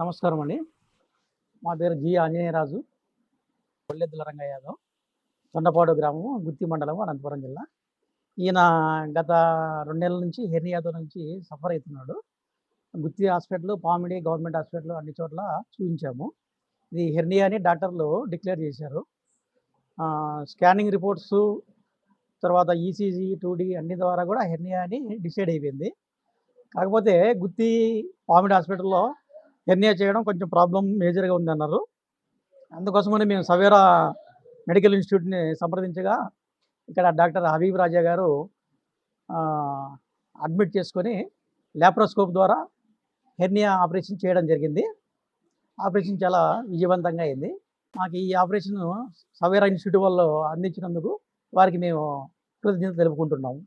నమస్కారం అండి. మా పేరు జి ఆంజనేయరాజు కొల్లెద్దుల రంగయ్య యాదవ్. తొండపాడు గ్రామం గుత్తి మండలం అనంతపురం జిల్లా. ఈయన గత రెండు నెలల నుంచి హెర్నియాతో నుంచి సఫర్ అవుతున్నాడు. Gutti hospital Pamidi government hospital అన్ని చోట్ల చూపించాము. ఇది హెర్నియా అని డాక్టర్లు డిక్లేర్ చేశారు. స్కానింగ్ రిపోర్ట్స్ తర్వాత ఈసీజీ టూడీ అన్ని ద్వారా కూడా హెర్నియా అని డిసైడ్ అయిపోయింది. కాకపోతే గుత్తి పామిడి హాస్పిటల్లో హెర్నియా చేయడం కొంచెం ప్రాబ్లం మేజర్గా ఉంది అన్నారు అందుకోసమని మేము సవేరా మెడికల్ ఇన్స్టిట్యూట్ని సంప్రదించగా ఇక్కడ డాక్టర్ హబీబ్ రాజా గారు అడ్మిట్ చేసుకొని ల్యాప్రోస్కోప్ ద్వారా హెర్నియా ఆపరేషన్ చేయడం జరిగింది. ఆపరేషన్ చాలా విజయవంతంగా అయింది. మాకు ఈ ఆపరేషన్ సవేరా ఇన్స్టిట్యూట్ వాళ్ళు అందించినందుకు వారికి మేము కృతజ్ఞత తెలుపుకుంటున్నాము.